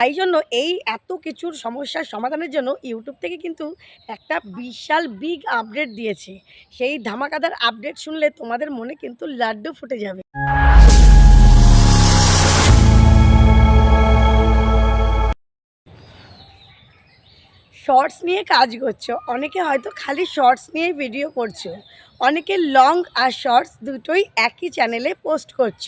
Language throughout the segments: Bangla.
তাই জন্য এই এত কিছুর সমস্যার সমাধানের জন্য ইউটিউব থেকে কিন্তু একটা বিশাল বিগ আপডেট দিয়েছে। সেই ধামাকাদার আপডেট শুনলে তোমাদের মনে কিন্তু লাড্ডু ফুটে যাবে। শর্টস নিয়ে কাজ করছ। অনেকে হয়তো খালি শর্টস নিয়েই ভিডিও করছ। অনেকে লং আর শর্টস দুটোই একই চ্যানেলে পোস্ট করছ।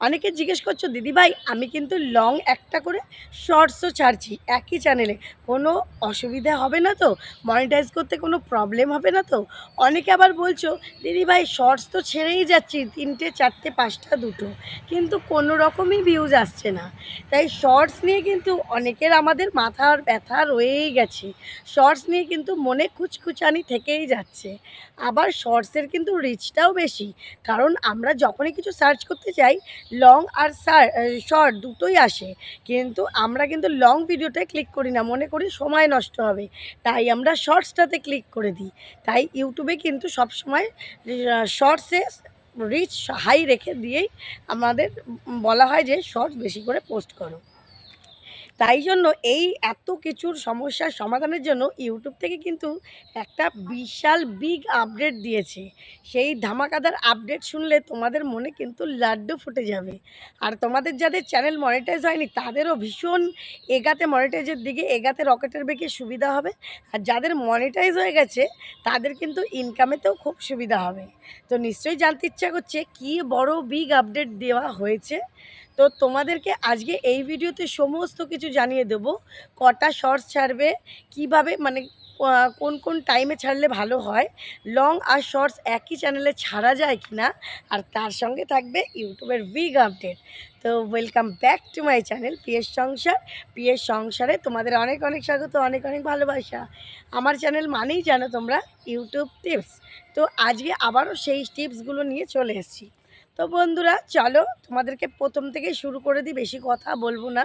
অনেকে জিজ্ঞেস করছ দিদিভাই আমি কিন্তু লং একটা করে শর্টসও ছাড়ছি একই চ্যানেলে কোনো অসুবিধা হবে না তো? মনিটাইজ করতে কোনো প্রবলেম হবে না তো? অনেকে আবার বলছো দিদিভাই শর্টস তো ছেড়েই যাচ্ছি, তিনটে, চারটে, পাঁচটা, দুটো। কিন্তু কোনো রকমই ভিউজ আসছে না। তাই শর্টস নিয়ে কিন্তু অনেকের আমাদের মাথার ব্যথা রয়েই গেছে। শর্টস নিয়ে কিন্তু মনে কুচকুচানি থেকেই যাচ্ছে। আবার শর্টসের কিন্তু রিচটাও বেশি। কারণ আমরা যখনই কিছু সার্চ করতে চাই লং আর শর্ট দুটোই আসে। কিন্তু আমরা কিন্তু লং ভিডিওটায় ক্লিক করি না, মনে করি সময় নষ্ট হবে। তাই আমরা শর্টসটাতে ক্লিক করে দিই। তাই ইউটিউবে কিন্তু সবসময় শর্টসে রিচ হাই রেখে দিয়েই আমাদের বলা হয় যে শর্টস বেশি করে পোস্ট করো। তাই জন্য এই এত কিছুর সমস্যার সমাধানের জন্য ইউটিউব থেকে কিন্তু একটা বিশাল বিগ আপডেট দিয়েছে। সেই ধামাকাদার আপডেট শুনলে তোমাদের মনে কিন্তু লাড্ডু ফুটে যাবে। আর তোমাদের যাদের চ্যানেল মনিটাইজ হয়নি, তাদেরও ভীষণ এগাতে মনিটাইজের দিকে এগাতে রকেটের বেগে সুবিধা হবে। আর যাদের মনিটাইজ হয়ে গেছে, তাদের কিন্তু ইনকামেতেও খুব সুবিধা হবে। তো নিশ্চয়ই জানতে ইচ্ছা করছে কি বড় বিগ আপডেট দেওয়া হয়েছে। তো তোমাদেরকে আজকে এই ভিডিওতে সমস্ত কিছু জানিয়ে দেব। কটা শর্টস ছাড়বে, কীভাবে মানে কোন কোন টাইমে ছাড়লে ভালো হয় লং আর শর্টস একই চ্যানেলে ছাড়া যায় কি না আর তার সঙ্গে থাকবে ইউটিউবের বিগ আপডেট তো welcome back to my channel PS Sansar. PS সংসারে তোমাদের অনেক অনেক স্বাগত, অনেক অনেক ভালোবাসা। আমার চ্যানেল মানেই জানো তোমরা, ইউটিউব টিপস তো আজকে আবারও সেই টিপসগুলো নিয়ে চলে এসেছি। তো বন্ধুরা, চলো তোমাদেরকে প্রথম থেকে শুরু করে দিই, বেশি কথা বলব না।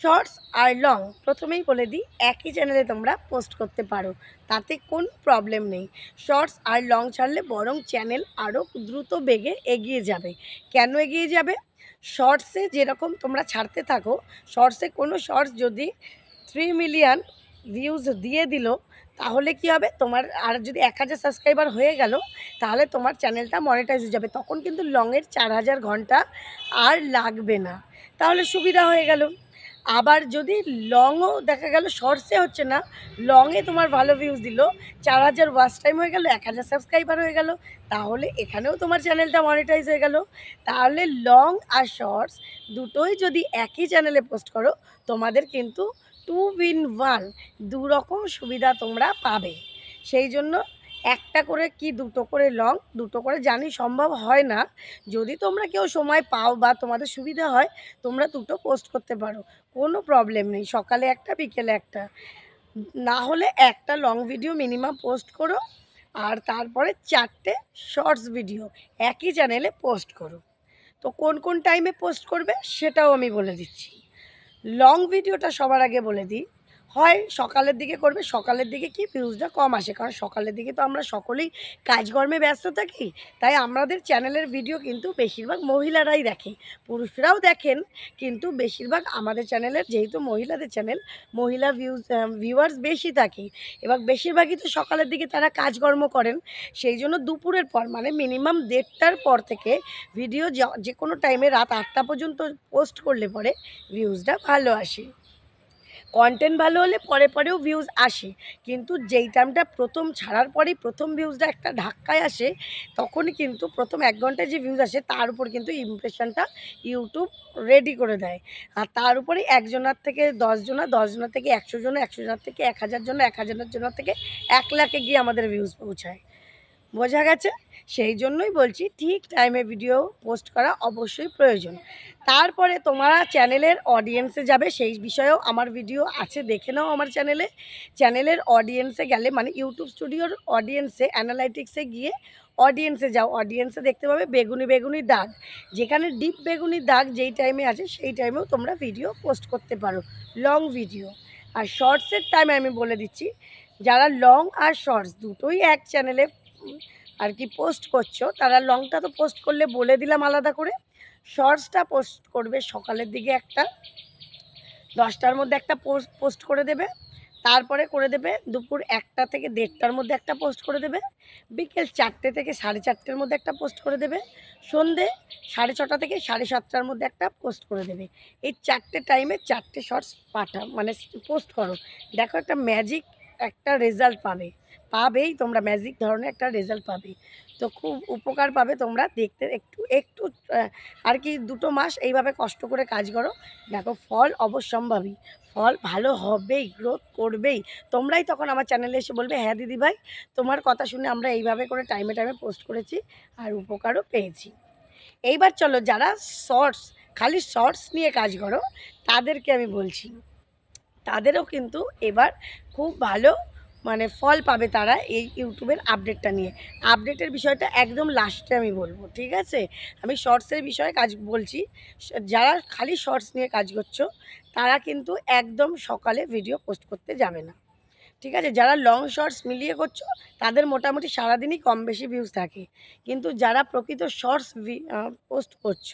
শর্টস আর লং প্রথমেই বলে দিই, একই চ্যানেলে তোমরা পোস্ট করতে পারো, তাতে কোনো প্রবলেম নেই। শর্টস আর লং ছাড়লে বরং চ্যানেল আরও দ্রুত বেগে এগিয়ে যাবে। কেন এগিয়ে যাবে? শর্টসে যেরকম তোমরা ছাড়তে থাকো শর্টসে কোনো শর্টস যদি থ্রি মিলিয়ন ভিউজ দিয়ে দিল তাহলে কি হবে? তোমার আর যদি এক হাজার সাবস্ক্রাইবার হয়ে গেল, তাহলে তোমার চ্যানেলটা মনিটাইজ হয়ে যাবে। তখন কিন্তু লংয়ের চার হাজার ঘণ্টা আর লাগবে না। তাহলে সুবিধা হয়ে গেল। আবার যদি লংও দেখা গেল শর্টসে হচ্ছে না লংয়ে তোমার ভালো ভিউজ দিল, চার হাজার ওয়াচ টাইম হয়ে গেল, এক হাজার সাবস্ক্রাইবার হয়ে গেল, তাহলে এখানেও তোমার চ্যানেলটা মনিটাইজ হয়ে গেল। তাহলে লং আর শর্টস দুটোই যদি একই চ্যানেলে পোস্ট করো, তোমাদের কিন্তু টু ইন ওয়ান দু রকম সুবিধা তোমরা পাবে। সেই জন্য একটা করে কি, দুটো করে লং, দুটো করে জানি সম্ভব হয় না। যদি তোমরা কেউ সময় পাও বা তোমাদের সুবিধা হয়, তোমরা দুটো পোস্ট করতে পারো। কোনো প্রবলেম নেই, সকালে একটা, বিকেলে একটা। না হলে একটা লং ভিডিও মিনিমাম পোস্ট করো, আর তারপরে চারটে শর্টস ভিডিও একই চ্যানেলে পোস্ট করো। তো কোন কোন টাইমে পোস্ট করবে, সেটাও আমি বলে দিচ্ছি। লং ভিডিওটা সবার আগে বলে দিই। হয় সকালের দিকে করবে, সকালের দিকে কি ভিউজটা কম আসে। কারণ সকালের দিকে তো আমরা সকলেই কাজকর্মে ব্যস্ত থাকি, তাই আমাদের চ্যানেলের ভিডিও কিন্তু বেশিরভাগ মহিলারাই দেখে। পুরুষরাও দেখেন, কিন্তু বেশিরভাগ আমাদের চ্যানেলের যেহেতু মহিলাদের চ্যানেল মহিলা ভিউজ ভিউয়ার্স বেশি থাকে। এবার বেশিরভাগই তো সকালের দিকে তারা কাজকর্ম করেন, সেই জন্য দুপুরের পর মানে মিনিমাম দেড়টার পর থেকে ভিডিও যে কোনো টাইমে রাত আটটা পর্যন্ত পোস্ট করলে পরে ভিউজটা ভালো আসে। কন্টেন্ট ভালো হলে পরে পরেও ভিউজ আসে। কিন্তু যেই টাইমটা প্রথম ছাড়ার পরেই প্রথম ভিউজটা একটা ধাক্কায় আসে, তখনই কিন্তু প্রথম এক ঘন্টায় যে ভিউজ আসে, তার উপর কিন্তু ইমপ্রেশনটা ইউটিউব রেডি করে দেয়। আর তার উপরে একজনার থেকে দশজনা দশজনের থেকে একশো জন একশো জনার থেকে এক হাজার জন এক হাজারের জনের থেকে এক লাখে গিয়ে আমাদের ভিউজ পৌঁছায়। বোঝা গেছে? সেই জন্যই বলছি, ঠিক টাইমে ভিডিও পোস্ট করা অবশ্যই প্রয়োজন। তারপরে তোমরা চ্যানেলের অডিয়েন্সে যাবে, সেই বিষয়েও আমার ভিডিও আছে, দেখে নাও আমার চ্যানেলে চ্যানেলের অডিয়েন্সে গেলে মানে ইউটিউব স্টুডিওর অডিয়েন্সে অ্যানালাইটিক্সে গিয়ে অডিয়েন্সে যাও। অডিয়েন্সে দেখতে পাবে বেগুনি বেগুনি দাগ। যেখানে ডিপ বেগুনি দাগ যেই টাইমে আছে, সেই টাইমেও তোমরা ভিডিও পোস্ট করতে পারো। লং ভিডিও আর শর্টসের টাইমে আমি বলে দিচ্ছি, যারা লং আর শর্টস দুটোই এক চ্যানেলে আর কি পোস্ট করছ, তারা লংটা তো পোস্ট করলে বলে দিলাম আলাদা করে শর্টসটা পোস্ট করবে সকালের দিকে একটা, দশটার মধ্যে একটা পোস্ট পোস্ট করে দেবে, তারপরে করে দেবে দুপুর একটা থেকে দেড়টার মধ্যে একটা পোস্ট করে দেবে, বিকেল চারটে থেকে সাড়ে চারটের মধ্যে একটা পোস্ট করে দেবে, সন্ধে সাড়ে ছটা থেকে সাড়ে সাতটার মধ্যে একটা পোস্ট করে দেবে। এই চারটে টাইমে চারটে শর্টস পাঠা মানে পোস্ট করো, দেখো একটা ম্যাজিক একটা রেজাল্ট পাবে। পাবেই, তোমরা ম্যাজিক ধরনের একটা রেজাল্ট পাবে তো খুব উপকার পাবে তোমরা দেখতে একটু একটু আর কি দুটো মাস এইভাবে কষ্ট করে কাজ করো। দেখো ফল অবশ্যম্ভাবী, ফল ভালো হবেই গ্রোথ করবেই। তোমরাই তখন আমার চ্যানেলে এসে বলবে হ্যাঁ দিদি ভাই, তোমার কথা শুনে আমরা এইভাবে করে টাইমে টাইমে পোস্ট করেছি আর উপকারও পেয়েছি। এইবার চলো, যারা শর্টস খালি শর্টস নিয়ে কাজ করো, তাদেরকে আমি বলছি, তাদেরও কিন্তু এবার খুব ভালো মানে ফল পাবে তারা এই ইউটিউবের আপডেটটা নিয়ে। আপডেটের বিষয়টা একদম লাস্টে আমি বলব, ঠিক আছে? আমি শর্টসের বিষয়ে কাজ বলছি। যারা খালি শর্টস নিয়ে কাজ করছ, তারা কিন্তু একদম সকালে ভিডিও পোস্ট করতে যাবে না। ঠিক আছে? যারা লং শর্টস মিলিয়ে করছ, তাদের মোটামুটি সারাদিনই কম বেশি ভিউজ থাকে। কিন্তু যারা প্রকৃত শর্টস পোস্ট করছ,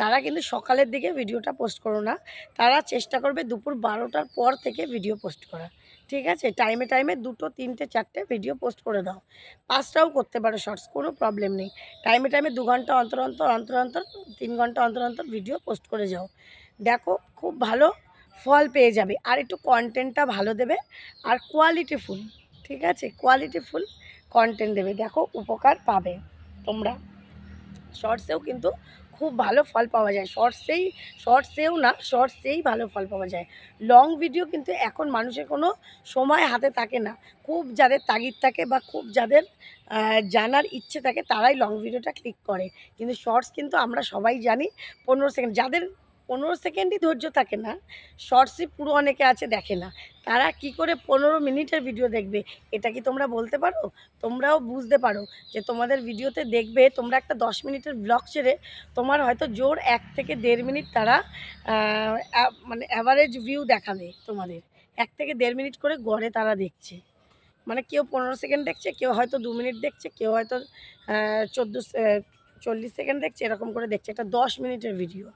তারা কিন্তু সকালের দিকে ভিডিওটা পোস্ট করো না। তারা চেষ্টা করবে দুপুর বারোটার পর থেকে ভিডিও পোস্ট করা। ঠিক আছে? টাইমে টাইমে দুটো, তিনটে, চারটে ভিডিও পোস্ট করে দাও। পাঁচটাও করতে পারো শর্টস কোনো প্রবলেম নেই। টাইমে টাইমে দু ঘণ্টা অন্তর অন্তর অন্তর অন্তর, তিন ঘণ্টা অন্তর অন্তর ভিডিও পোস্ট করে যাও। দেখো, খুব ভালো ফল পেয়ে যাবে। আর একটু কন্টেন্টটা ভালো দেবে। আর কোয়ালিটিফুল ঠিক আছে? কোয়ালিটিফুল কন্টেন্ট দেবে। দেখো, উপকার পাবে তোমরা। শর্টসেও কিন্তু খুব ভালো ফল পাওয়া যায়। শর্টসেই শর্টসেও না শর্টসেই ভালো ফল পাওয়া যায়। লং ভিডিও কিন্তু এখন মানুষের কোনো সময় হাতে থাকে না। খুব যাদের তাগিদ থাকে বা খুব যাদের জানার ইচ্ছে থাকে, তারাই লং ভিডিওটা ক্লিক করে। কিন্তু শর্টস কিন্তু আমরা সবাই জানি, পনেরো সেকেন্ড যাদের পনেরো সেকেন্ডই ধৈর্য থাকে না। শর্টসই পুরো অনেকে আছে দেখে না। তারা কি করে পনেরো মিনিটের ভিডিও দেখবে? এটা কি তোমরা বলতে পারো? তোমরাও বুঝতে পারো যে তোমাদের ভিডিওতে দেখবে তোমরা একটা দশ মিনিটের ব্লগ ছেড়ে তোমার হয়তো জোর এক থেকে দেড় মিনিট তারা মানে অ্যাভারেজ ভিউ দেখাবে তোমাদের। এক থেকে দেড় মিনিট করে গড়ে তারা দেখছে। মানে কেউ পনেরো সেকেন্ড দেখছে, কেউ হয়তো দু মিনিট দেখছে, কেউ হয়তো চোদ্দ চল্লিশ সেকেন্ড দেখছে, এরকম করে দেখছে। একটা দশ মিনিটের ভিডিও।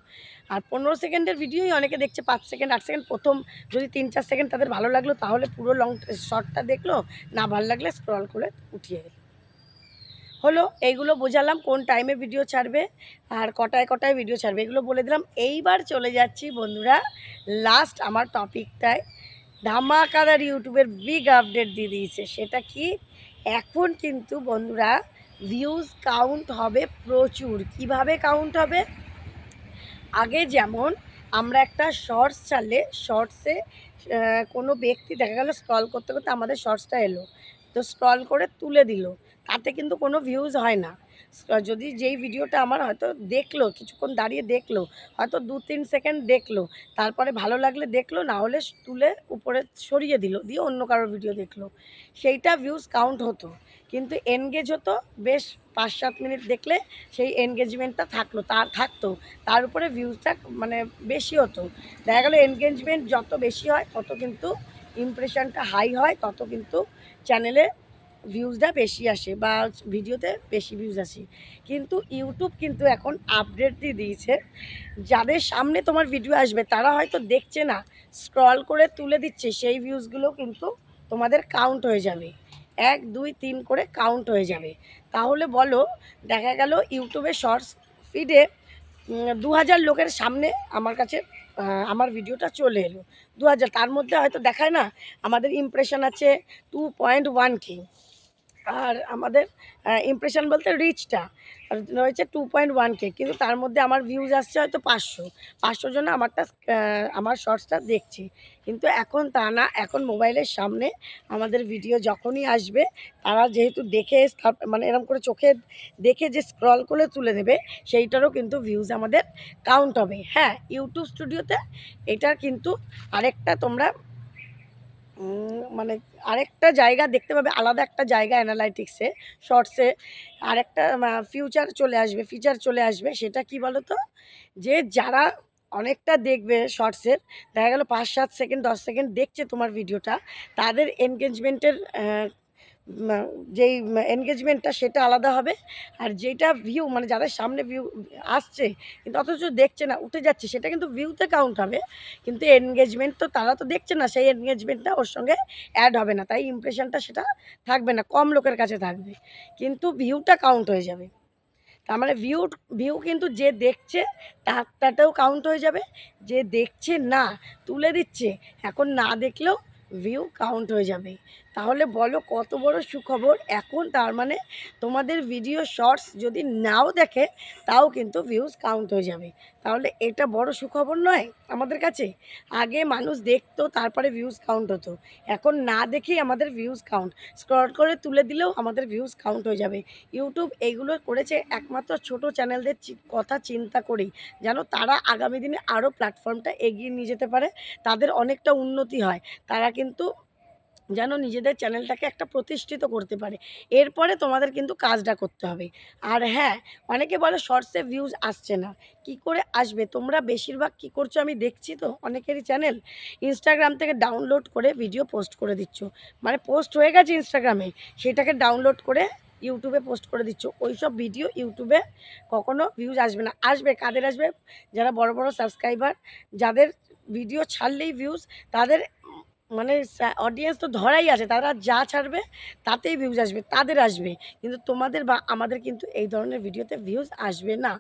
আর পনেরো সেকেন্ডের ভিডিওই অনেকে দেখছে, পাঁচ সেকেন্ড, আট সেকেন্ড। প্রথম যদি তিন, চার সেকেন্ড তাদের ভালো লাগল, তাহলে পুরো লং শর্টটা দেখল, না ভালো লাগলে স্ক্রল করে উঠিয়ে গেল হলো, এইগুলো বোঝালাম কোন টাইমে ভিডিও ছাড়বে আর কটায় কটায় ভিডিও ছাড়বে। এগুলো বলে দিলাম। এইবার চলে যাচ্ছি বন্ধুরা লাস্ট আমার টপিকটায় ধামাকাদার ইউটিউবের বিগ আপডেট দিয়ে দিয়েছে। সেটা কি? এখন কিন্তু বন্ধুরা ভিউজ কাউন্ট হবে প্রচুর। কীভাবে কাউন্ট হবে? আগে যেমন আমরা একটা শর্টস ছাড়লে শর্টসে কোনো ব্যক্তি দেখা গেল স্ক্রল করতে করতে আমাদের শর্টসটা এলো। তো স্ক্রল করে তুলে দিল। তাতে কিন্তু কোনো ভিউজ হয় না। যদি যেই ভিডিওটা আমার হয়তো দেখল, কিছুক্ষণ দাঁড়িয়ে দেখল, হয়তো দু তিন সেকেন্ড দেখল, তারপরে ভালো লাগলে দেখল, না হলে তুলে উপরে সরিয়ে দিল, দিয়ে অন্য কারোর ভিডিও দেখল। সেইটা ভিউজ কাউন্ট হতো। কিন্তু এনগেজ হতো বেশ পাঁচ সাত মিনিট দেখলে সেই এনগেজমেন্টটা থাকল, তার থাকতো। তার উপরে ভিউজটা মানে বেশি হতো। দেখা গেলো এনগেজমেন্ট যত বেশি হয়, তত কিন্তু ইমপ্রেশনটা হাই হয়, তত কিন্তু চ্যানেলে ভিউজটা বেশি আসে বা ভিডিওতে বেশি ভিউজ আসে। কিন্তু ইউটিউব কিন্তু এখন আপডেট দিয়ে দিয়েছে। যাদের সামনে তোমার ভিডিও আসবে, তারা হয়তো দেখছে না স্ক্রল করে তুলে দিচ্ছে, সেই ভিউজগুলো কিন্তু তোমাদের কাউন্ট হয়ে যাবে। এক, দুই, তিন করে কাউন্ট হয়ে যাবে। তাহলে বলো, দেখা গেল ইউটিউবে শর্টস ফিডে দু হাজার লোকের সামনে আমার কাছে আমার ভিডিওটা চলে এলো। দু হাজার তার মধ্যে হয়তো দেখায় না, আমাদের ইমপ্রেশন আছে টু পয়েন্ট ওয়ান কে আর আমাদের ইমপ্রেশন বলতে রিচটা রয়েছে টু পয়েন্ট ওয়ান কে কিন্তু তার মধ্যে আমার ভিউজ আসছে হয়তো পাঁচশো। পাঁচশো জন্য আমারটা আমার শর্টসটা দেখছি। কিন্তু এখন তা না, এখন মোবাইলের সামনে আমাদের ভিডিও যখনই আসবে, তারা যেহেতু দেখে মানে এরকম করে চোখে দেখে যে স্ক্রল করে তুলে নেবে, সেইটারও কিন্তু ভিউজ আমাদের কাউন্ট হবে। হ্যাঁ ইউটিউব স্টুডিওতে এটার কিন্তু আরেকটা তোমরা মানে আরেকটা জায়গা দেখতে পাবে, আলাদা একটা জায়গা অ্যানালাইটিক্সে শর্টসে আরেকটা ফিউচার চলে আসবে ফিচার চলে আসবে, সেটা কি বলো তো যে যারা অনেকটা দেখবে শর্টসের দেখা গেলো পাঁচ, সাত সেকেন্ড দশ সেকেন্ড দেখছে তোমার ভিডিওটা তাদের এনগেজমেন্টের যেই এনগেজমেন্টটা সেটা আলাদা হবে। আর যেটা ভিউ মানে যাদের সামনে ভিউ আসছে, কিন্তু অথচ দেখছে না, উঠে যাচ্ছে, সেটা কিন্তু ভিউতে কাউন্ট হবে। কিন্তু এনগেজমেন্ট তো তারা তো দেখছে না, সেই এনগেজমেন্টটা ওর সঙ্গে অ্যাড হবে না। তাই ইমপ্রেশনটা সেটা থাকবে না, কম লোকের কাছে থাকবে। কিন্তু ভিউটা কাউন্ট হয়ে যাবে। তার মানে ভিউ ভিউ কিন্তু যে দেখছে, তার, তাতেও কাউন্ট হয়ে যাবে। যে দেখছে না, তুলে দিচ্ছে, এখন না দেখলেও ভিউ কাউন্ট হয়ে যাবে। তাহলে বলো কত বড় সুখবর? এখন তার মানে তোমাদের ভিডিও শর্টস যদি নাও দেখে, তাও কিন্তু ভিউজ কাউন্ট হয়ে যাবে। তাহলে এটা বড় সুখবর নয় আমাদের কাছে? আগে মানুষ দেখতো, তারপরে ভিউজ কাউন্ট হতো। এখন না দেখেই আমাদের ভিউজ কাউন্ট স্ক্রল করে তুলে দিলেও আমাদের ভিউজ কাউন্ট হয়ে যাবে। ইউটিউব এইগুলো করেছে একমাত্র ছোট চ্যানেলদের কথা চিন্তা করেই। যেন তারা আগামী দিনে আরও প্ল্যাটফর্মটা এগিয়ে নিয়ে যেতে পারে। তাদের অনেকটা উন্নতি হয়। তারা কিন্তু যেন নিজেদের চ্যানেলটাকে একটা প্রতিষ্ঠিত করতে পারে। এরপরে তোমাদের কিন্তু কাজটা করতে হবে। আর হ্যাঁ অনেকে বলে শর্টসে ভিউজ আসছে না। কি করে আসবে? তোমরা বেশিরভাগ কি করছ? আমি দেখছি তো অনেকেরই চ্যানেল ইনস্টাগ্রাম থেকে ডাউনলোড করে ভিডিও পোস্ট করে দিচ্ছ। মানে পোস্ট হয়ে গেছে ইনস্টাগ্রামে সেটাকে ডাউনলোড করে ইউটিউবে পোস্ট করে দিচ্ছ। ওই সব ভিডিও ইউটিউবে কখনো ভিউজ আসবে না। আসবে, কাদের আসবে? যারা বড় বড় সাবস্ক্রাইবার যাদের ভিডিও ছাড়লেই ভিউজ তাদের মানে অডিয়েন্স তো ধরাই আছে তারা যা ছাড়বে তাতেই ভিউজ আসবে, তাদের আসবে। কিন্তু তোমাদের বা, আমাদের কিন্তু এই ধরনের ভিডিওতে ভিউজ আসবে না।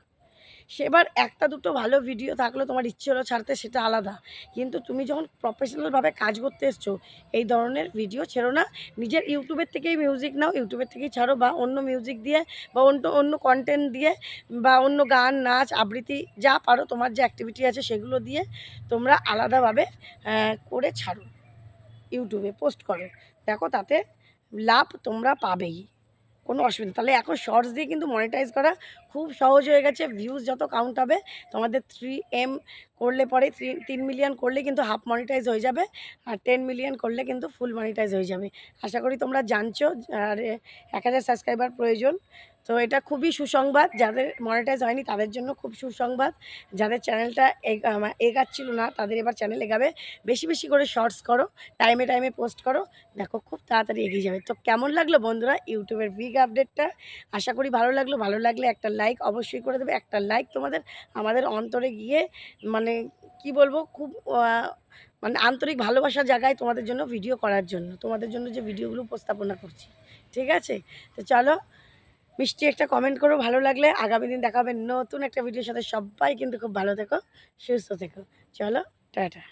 সেবার একটা দুটো ভালো ভিডিও থাকলেও তোমার ইচ্ছে হলো ছাড়তে, সেটা আলাদা। কিন্তু তুমি যখন প্রফেশনালভাবে কাজ করতে এসছো, এই ধরনের ভিডিও ছেড়ো না। নিজের ইউটিউবের থেকেই মিউজিক নাও, ইউটিউবের থেকেই ছাড়ো বা অন্য মিউজিক দিয়ে বা অন্য অন্য কন্টেন্ট দিয়ে বা অন্য গান, নাচ, আবৃত্তি, যা পারো তোমার যে অ্যাক্টিভিটি আছে সেগুলো দিয়ে তোমরা আলাদাভাবে করে ছাড়ো। ইউটিউবে পোস্ট করো। দেখো তাতে লাভ তোমরা পাবেই, কোনো অসুবিধা তাহলে এখন শর্টস দিয়ে কিন্তু মনিটাইজ করা খুব সহজ হয়ে গেছে। ভিউজ যত কাউন্ট হবে, তোমাদের থ্রি এম করলে পরে থ্রি তিন মিলিয়ন করলে কিন্তু হাফ মনিটাইজ হয়ে যাবে আর টেন মিলিয়ন করলে কিন্তু ফুল মনিটাইজ হয়ে যাবে। আশা করি তোমরা জানছো, আর এক হাজার সাবস্ক্রাইবার প্রয়োজন। তো এটা খুবই সুসংবাদ। যাদের মনিটাইজ হয়নি তাদের জন্য খুব সুসংবাদ। যাদের চ্যানেলটা এগাচ্ছিল না তাদের এবার চ্যানেল এগাবে। বেশি বেশি করে শর্টস করো টাইমে টাইমে পোস্ট করো। দেখো খুব তাড়াতাড়ি এগিয়ে যাবে। তো কেমন লাগল বন্ধুরা ইউটিউবের বিগ আপডেটটা আশা করি ভালো লাগল। ভালো লাগলে একটা লাইক অবশ্যই করে দেবে। একটা লাইক তোমাদের, আমাদের অন্তরে গিয়ে মানে কি বলব? খুব মানে আন্তরিক ভালোবাসার জায়গায় তোমাদের জন্য ভিডিও করার জন্য। তোমাদের জন্য যে ভিডিওগুলো উপস্থাপনা করছি। ঠিক আছে? তো চলো মিষ্টি একটা কমেন্ট করো, ভালো লাগলে। আগামী দিন দেখাবেন নতুন একটা ভিডিওর সাথে। সবাই কিন্তু খুব ভালো থেকো, সুস্থ থেকো। চলো, টাটা।